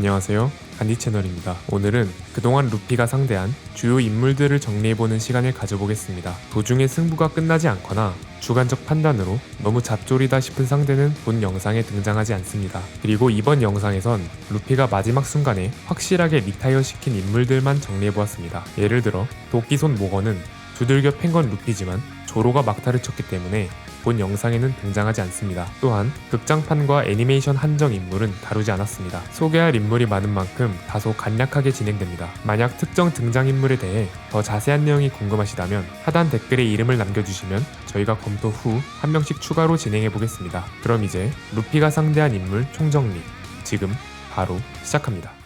안녕하세요. 간디 채널입니다. 오늘은 그동안 루피가 상대한 주요 인물들을 정리해보는 시간을 가져보겠습니다. 도중에 승부가 끝나지 않거나 주관적 판단으로 너무 잡졸이다 싶은 상대는 본 영상에 등장하지 않습니다. 그리고 이번 영상에선 루피가 마지막 순간에 확실하게 리타이어 시킨 인물들만 정리해보았습니다. 예를 들어 도끼손 모건은 두들겨 팬 건 루피지만 조로가 막타를 쳤기 때문에 본 영상에는 등장하지 않습니다. 또한 극장판과 애니메이션 한정 인물은 다루지 않았습니다. 소개할 인물이 많은 만큼 다소 간략하게 진행됩니다. 만약 특정 등장인물에 대해 더 자세한 내용이 궁금하시다면 하단 댓글에 이름을 남겨주시면 저희가 검토 후 한 명씩 추가로 진행해 보겠습니다. 그럼 이제 루피가 상대한 인물 총정리 지금 바로 시작합니다.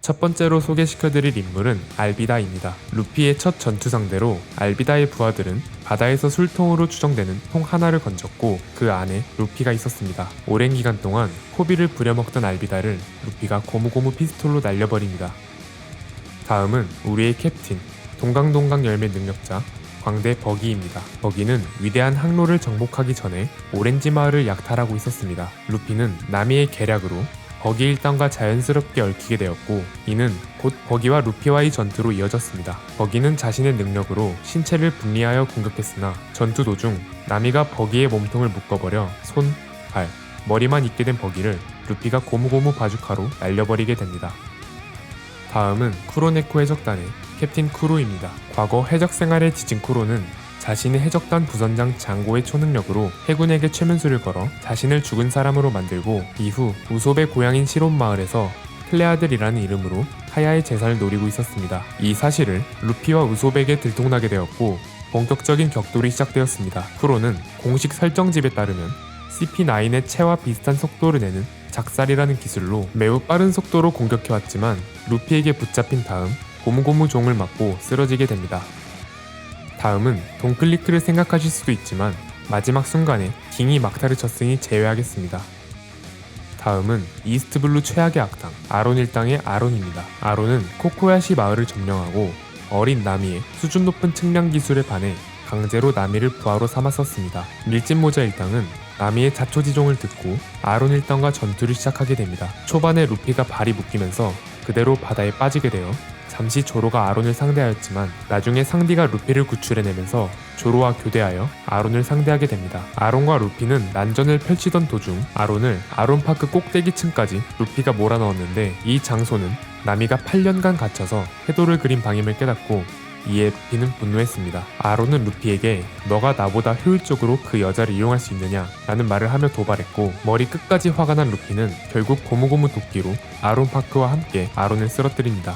첫 번째로 소개시켜드릴 인물은 알비다입니다. 루피의 첫 전투 상대로 알비다의 부하들은 바다에서 술통으로 추정되는 통 하나를 건졌고 그 안에 루피가 있었습니다. 오랜 기간 동안 코비를 부려먹던 알비다를 루피가 고무고무 피스톨로 날려버립니다. 다음은 우리의 캡틴, 동강동강 열매 능력자 광대 버기입니다. 버기는 위대한 항로를 정복하기 전에 오렌지 마을을 약탈하고 있었습니다. 루피는 나미의 계략으로 버기 일당과 자연스럽게 얽히게 되었고 이는 곧 버기와 루피와의 전투로 이어졌습니다. 버기는 자신의 능력으로 신체를 분리하여 공격했으나 전투 도중 나미가 버기의 몸통을 묶어버려 손, 발, 머리만 있게 된 버기를 루피가 고무고무 바주카로 날려버리게 됩니다. 다음은 쿠로네코 해적단의 캡틴 쿠로입니다. 과거 해적 생활에 지친 쿠로는 자신의 해적단 부선장 장고의 초능력으로 해군에게 최면수를 걸어 자신을 죽은 사람으로 만들고 이후 우솝의 고향인 시론 마을에서 플레아들이라는 이름으로 하야의 재산을 노리고 있었습니다. 이 사실을 루피와 우솝에게 들통나게 되었고 본격적인 격돌이 시작되었습니다. 쿠로는 공식 설정집에 따르면 CP9의 채와 비슷한 속도를 내는 작살이라는 기술로 매우 빠른 속도로 공격해왔지만 루피에게 붙잡힌 다음 고무고무 종을 맞고 쓰러지게 됩니다. 다음은 동클리크를 생각하실 수도 있지만 마지막 순간에 킹이 막타를 쳤으니 제외하겠습니다. 다음은 이스트블루 최악의 악당 아론 일당의 아론입니다. 아론은 코코야시 마을을 점령하고 어린 나미의 수준 높은 측량 기술에 반해 강제로 나미를 부하로 삼았었습니다. 밀짚모자 일당은 나미의 자초지종을 듣고 아론 일당과 전투를 시작하게 됩니다. 초반에 루피가 발이 묶이면서 그대로 바다에 빠지게 되어 잠시 조로가 아론을 상대하였지만 나중에 상디가 루피를 구출해내면서 조로와 교대하여 아론을 상대하게 됩니다. 아론과 루피는 난전을 펼치던 도중 아론을 아론파크 꼭대기층까지 루피가 몰아넣었는데 이 장소는 나미가 8년간 갇혀서 해도를 그린 방임을 깨닫고 이에 루피는 분노했습니다. 아론은 루피에게 너가 나보다 효율적으로 그 여자를 이용할 수 있느냐 라는 말을 하며 도발했고 머리 끝까지 화가 난 루피는 결국 고무고무 도끼로 아론 파크와 함께 아론을 쓰러뜨립니다.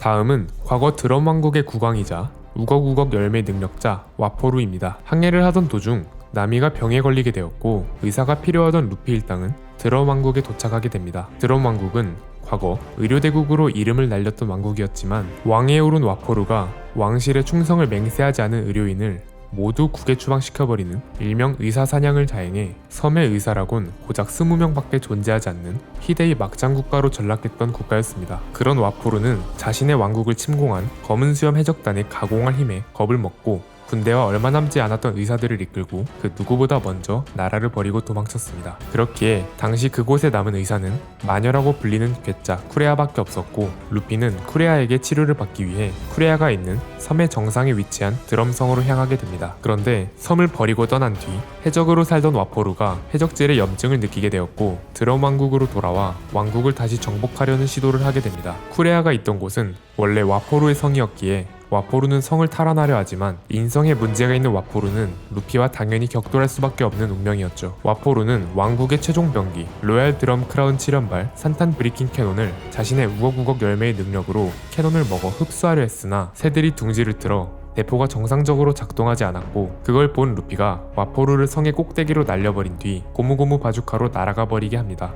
다음은 과거 드럼 왕국의 국왕이자 우걱우걱 열매 능력자 와포루입니다. 항해를 하던 도중 나미가 병에 걸리게 되었고 의사가 필요하던 루피 일당은 드럼 왕국에 도착하게 됩니다. 드럼 왕국은 과거 의료대국으로 이름을 날렸던 왕국이었지만 왕에 오른 와포루가 왕실의 충성을 맹세하지 않은 의료인을 모두 국에 추방시켜버리는 일명 의사 사냥을 자행해 섬의 의사라곤 고작 20명밖에 존재하지 않는 희대의 막장 국가로 전락했던 국가였습니다. 그런 와포르는 자신의 왕국을 침공한 검은 수염 해적단의 가공할 힘에 겁을 먹고 군대와 얼마 남지 않았던 의사들을 이끌고 그 누구보다 먼저 나라를 버리고 도망쳤습니다. 그렇기에 당시 그곳에 남은 의사는 마녀라고 불리는 괴짜 쿠레아밖에 없었고 루피는 쿠레아에게 치료를 받기 위해 쿠레아가 있는 섬의 정상에 위치한 드럼성으로 향하게 됩니다. 그런데 섬을 버리고 떠난 뒤 해적으로 살던 와포루가 해적질의 염증을 느끼게 되었고 드럼 왕국으로 돌아와 왕국을 다시 정복하려는 시도를 하게 됩니다. 쿠레아가 있던 곳은 원래 와포루의 성이었기에 와포루는 성을 탈환하려 하지만 인성에 문제가 있는 와포루는 루피와 당연히 격돌할 수밖에 없는 운명이었죠. 와포루는 왕국의 최종 병기 로얄 드럼 크라운 7연발 산탄 브리킨 캐논을 자신의 우걱우걱 열매의 능력으로 캐논을 먹어 흡수하려 했으나 새들이 둥지를 틀어 대포가 정상적으로 작동하지 않았고 그걸 본 루피가 와포루를 성의 꼭대기로 날려버린 뒤 고무고무 바주카로 날아가 버리게 합니다.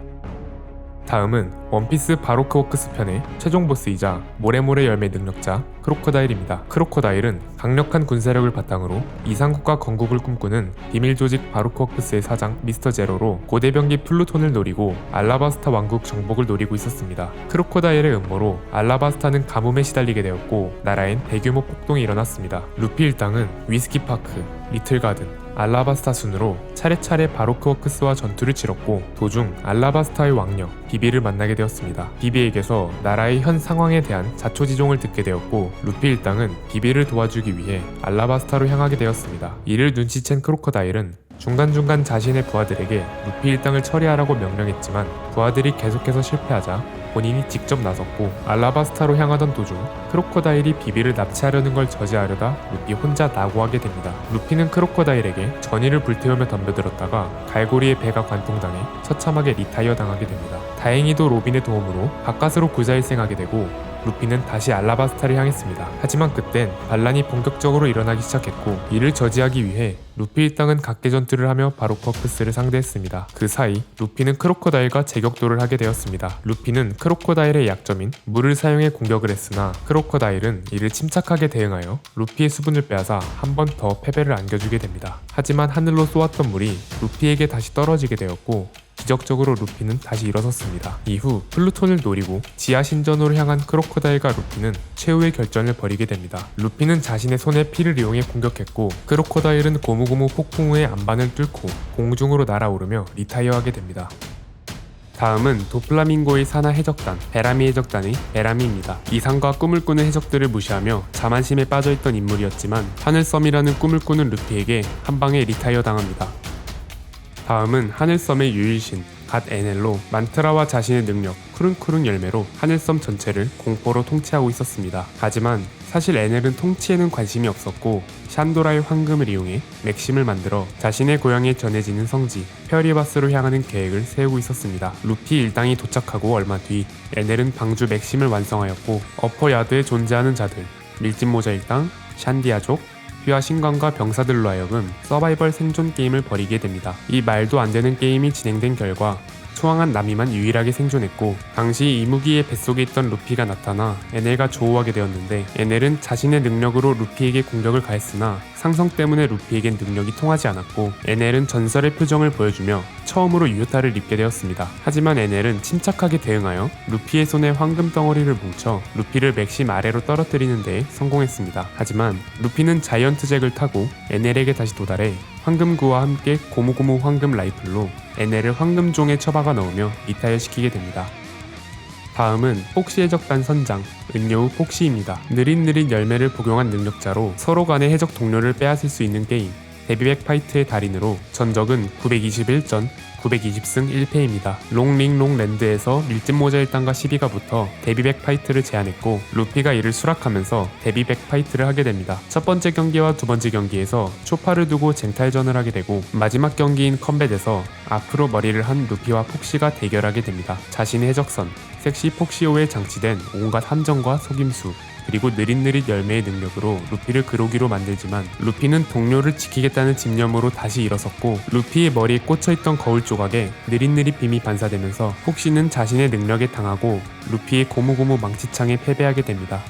다음은 원피스 바로크 워크스 편의 최종 보스이자 모래모래 열매 능력자 크로코다일입니다. 크로코다일은 강력한 군사력을 바탕으로 이상국과 건국을 꿈꾸는 비밀 조직 바로크 워크스의 사장 미스터 제로로 고대병기 플루톤을 노리고 알라바스타 왕국 정복을 노리고 있었습니다. 크로코다일의 음모로 알라바스타는 가뭄에 시달리게 되었고 나라엔 대규모 폭동이 일어났습니다. 루피 일당은 위스키 파크, 리틀 가든, 알라바스타 순으로 차례차례 바로크 워크스와 전투를 치렀고 도중 알라바스타의 왕녀 비비를 만나게 되었습니다. 비비에게서 나라의 현 상황에 대한 자초지종을 듣게 되었고 루피 일당은 비비를 도와주기 위해 알라바스타로 향하게 되었습니다. 이를 눈치챈 크로커다일은 중간중간 자신의 부하들에게 루피 일당을 처리하라고 명령했지만 부하들이 계속해서 실패하자 본인이 직접 나섰고 알라바스타로 향하던 도중 크로커다일이 비비를 납치하려는 걸 저지하려다 루피 혼자 낙오하게 됩니다. 루피는 크로커다일에게 전의를 불태우며 덤벼들었다가 갈고리의 배가 관통당해 처참하게 리타이어 당하게 됩니다. 다행히도 로빈의 도움으로 바깥으로 구자일생하게 되고 루피는 다시 알라바스타를 향했습니다. 하지만 그땐 반란이 본격적으로 일어나기 시작했고 이를 저지하기 위해 루피 일당은 각계 전투를 하며 바로커크스를 상대했습니다. 그 사이 루피는 크로코다일과 제격도를 하게 되었습니다. 루피는 크로코다일의 약점인 물을 사용해 공격을 했으나 크로코다일은 이를 침착하게 대응하여 루피의 수분을 빼앗아 한 번 더 패배를 안겨주게 됩니다. 하지만 하늘로 쏘았던 물이 루피에게 다시 떨어지게 되었고 기적적으로 루피는 다시 일어섰습니다. 이후 플루톤을 노리고 지하 신전으로 향한 크로코다일과 루피는 최후의 결전을 벌이게 됩니다. 루피는 자신의 손에 피를 이용해 공격했고 크로코다일은 고무고무 폭풍우의 안반을 뚫고 공중으로 날아오르며 리타이어하게 됩니다. 다음은 도플라밍고의 산하 해적단 베라미 해적단의 베라미입니다. 이상과 꿈을 꾸는 해적들을 무시하며 자만심에 빠져있던 인물이었지만 하늘섬이라는 꿈을 꾸는 루피에게 한 방에 리타이어 당합니다. 다음은 하늘섬의 유일신 갓 에넬로 만트라와 자신의 능력 쿠릉쿠릉 열매로 하늘섬 전체를 공포로 통치하고 있었습니다. 하지만 사실 에넬은 통치에는 관심이 없었고 샨도라의 황금을 이용해 맥심을 만들어 자신의 고향에 전해지는 성지 페어리바스로 향하는 계획을 세우고 있었습니다. 루피 일당이 도착하고 얼마 뒤 에넬은 방주 맥심을 완성하였고 어퍼야드에 존재하는 자들 밀짚모자 일당, 샨디아족, 휘하 신관과 병사들로 하여금 서바이벌 생존 게임을 벌이게 됩니다. 이 말도 안 되는 게임이 진행된 결과 초항한 나미만 유일하게 생존했고 당시 이무기의 뱃속에 있던 루피가 나타나 에넬과 조우하게 되었는데 에넬은 자신의 능력으로 루피에게 공격을 가했으나 상성 때문에 루피에겐 능력이 통하지 않았고 에넬은 전설의 표정을 보여주며 처음으로 유효타를 입게 되었습니다. 하지만 에넬은 침착하게 대응하여 루피의 손에 황금 덩어리를 뭉쳐 루피를 맥심 아래로 떨어뜨리는 데 성공했습니다. 하지만 루피는 자이언트 잭을 타고 에넬에게 다시 도달해 황금구와 함께 고무고무 황금 라이플로 에넬을 황금종에 처박아 넣으며 리타이어시키게 됩니다. 다음은 폭시 해적단 선장 은여우 폭시입니다. 느릿느릿 열매를 복용한 능력자로 서로 간의 해적 동료를 빼앗을 수 있는 게임 데뷔백 파이트의 달인으로 전적은 921전 920승 1패입니다. 롱링롱랜드에서 밀짚 모자 일당과 시비가 붙어 데뷔백 파이트를 제안했고 루피가 이를 수락하면서 데뷔백 파이트를 하게 됩니다. 첫 번째 경기와 두 번째 경기에서 초파를 두고 쟁탈전을 하게 되고 마지막 경기인 컴뱃에서 앞으로 머리를 한 루피와 폭시가 대결하게 됩니다. 자신의 해적선 섹시 폭시오에 장치된 온갖 함정과 속임수 그리고 느릿느릿 열매의 능력으로 루피를 그로기로 만들지만 루피는 동료를 지키겠다는 집념으로 다시 일어섰고 루피의 머리에 꽂혀있던 거울 조각에 느릿느릿 빔이 반사되면서 폭시는 자신의 능력에 당하고 루피의 고무고무 망치창에 패배하게 됩니다.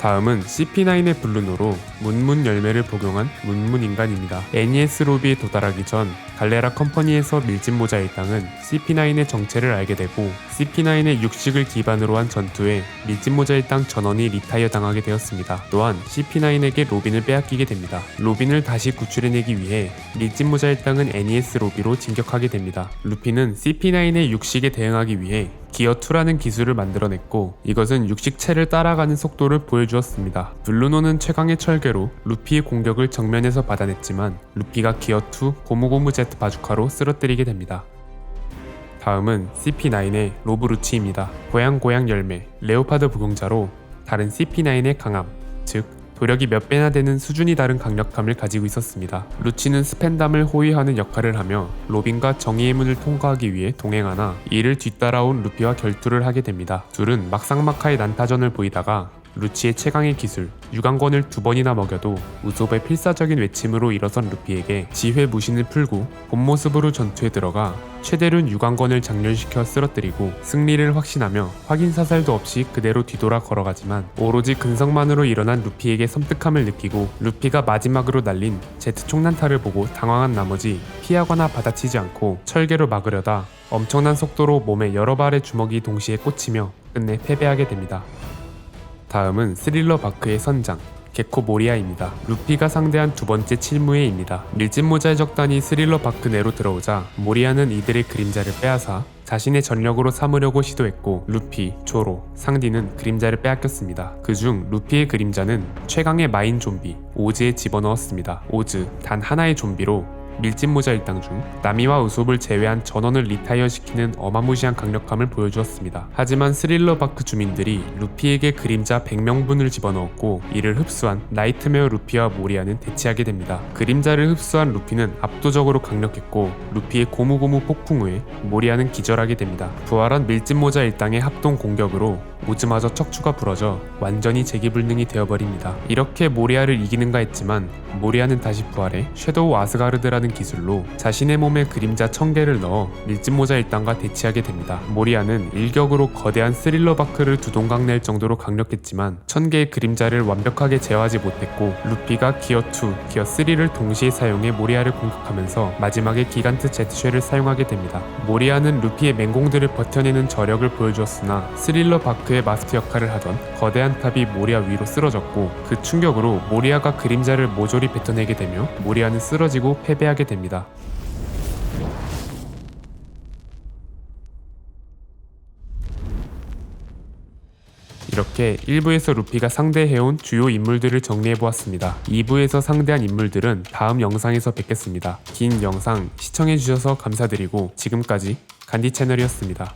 다음은 CP9의 블루노로 문문 열매를 복용한 문문 인간입니다. NES 로비에 도달하기 전 갈레라 컴퍼니에서 밀짚모자 일당은 CP9의 정체를 알게 되고 CP9의 육식을 기반으로 한 전투에 밀짚모자 일당 전원이 리타이어 당하게 되었습니다. 또한 CP9에게 로빈을 빼앗기게 됩니다. 로빈을 다시 구출해내기 위해 밀짚모자 일당은 NES 로비로 진격하게 됩니다. 루피는 CP9의 육식에 대응하기 위해 기어2라는 기술을 만들어냈고 이것은 육식체를 따라가는 속도를 보여주었습니다. 블루노는 최강의 철괴로 루피의 공격을 정면에서 받아냈지만 루피가 기어2 고무고무 제트 바주카로 쓰러뜨리게 됩니다. 다음은 CP9의 로브루치입니다. 고양고양 열매, 레오파드 복용자로 다른 CP9의 강함, 즉 도력이 몇 배나 되는 수준이 다른 강력함을 가지고 있었습니다. 루치는 스펜담을 호위하는 역할을 하며 로빈과 정의의 문을 통과하기 위해 동행하나 이를 뒤따라온 루피와 결투를 하게 됩니다. 둘은 막상막하의 난타전을 보이다가 루치의 최강의 기술 유광권을 두 번이나 먹여도 우솝의 필사적인 외침으로 일어선 루피에게 지회 무신을 풀고 본 모습으로 전투에 들어가 최대륜 유광권을 장렬시켜 쓰러뜨리고 승리를 확신하며 확인 사살도 없이 그대로 뒤돌아 걸어가지만 오로지 근성만으로 일어난 루피에게 섬뜩함을 느끼고 루피가 마지막으로 날린 제트 총난타를 보고 당황한 나머지 피하거나 받아치지 않고 철개로 막으려다 엄청난 속도로 몸에 여러 발의 주먹이 동시에 꽂히며 끝내 패배하게 됩니다. 다음은 스릴러 바크의 선장 게코 모리아입니다. 루피가 상대한 두 번째 칠무회입니다. 밀짚 모자의 적단이 스릴러 바크 내로 들어오자 모리아는 이들의 그림자를 빼앗아 자신의 전력으로 삼으려고 시도했고 루피, 조로, 상디는 그림자를 빼앗겼습니다. 그중 루피의 그림자는 최강의 마인 좀비 오즈에 집어넣었습니다. 오즈 단 하나의 좀비로 밀짚 모자 일당 중 나미와 우솝을 제외한 전원을 리타이어 시키는 어마무시한 강력함을 보여주었습니다. 하지만 스릴러 바크 주민들이 루피에게 그림자 100명분을 집어넣었고 이를 흡수한 나이트메어 루피와 모리아는 대치하게 됩니다. 그림자를 흡수한 루피는 압도적으로 강력했고 루피의 고무고무 폭풍 후에 모리아는 기절하게 됩니다. 부활한 밀짚 모자 일당의 합동 공격으로 오즈마저 척추가 부러져 완전히 재기불능이 되어버립니다. 이렇게 모리아를 이기는가 했지만 모리아는 다시 부활해 섀도우 아스가르드라는 기술로 자신의 몸에 그림자 1000개를 넣어 밀짚 모자 일당과 대치하게 됩니다. 모리아는 일격으로 거대한 스릴러 바크를 두 동강 낼 정도로 강력했지만 1000개의 그림자를 완벽하게 제어하지 못했고 루피가 기어 2, 기어 3를 동시에 사용해 모리아를 공격하면서 마지막에 기간트 제트쉘을 사용하게 됩니다. 모리아는 루피의 맹공들을 버텨내는 저력을 보여주었으나 스릴러 바크 의 마스터 역할을 하던 거대한 탑이 모리아 위로 쓰러졌고 그 충격으로 모리아가 그림자를 모조리 뱉어내게 되며 모리아는 쓰러지고 패배하게 됩니다. 이렇게 1부에서 루피가 상대해온 주요 인물들을 정리해보았습니다. 2부에서 상대한 인물들은 다음 영상에서 뵙겠습니다. 긴 영상 시청해주셔서 감사드리고 지금까지 간디 채널이었습니다.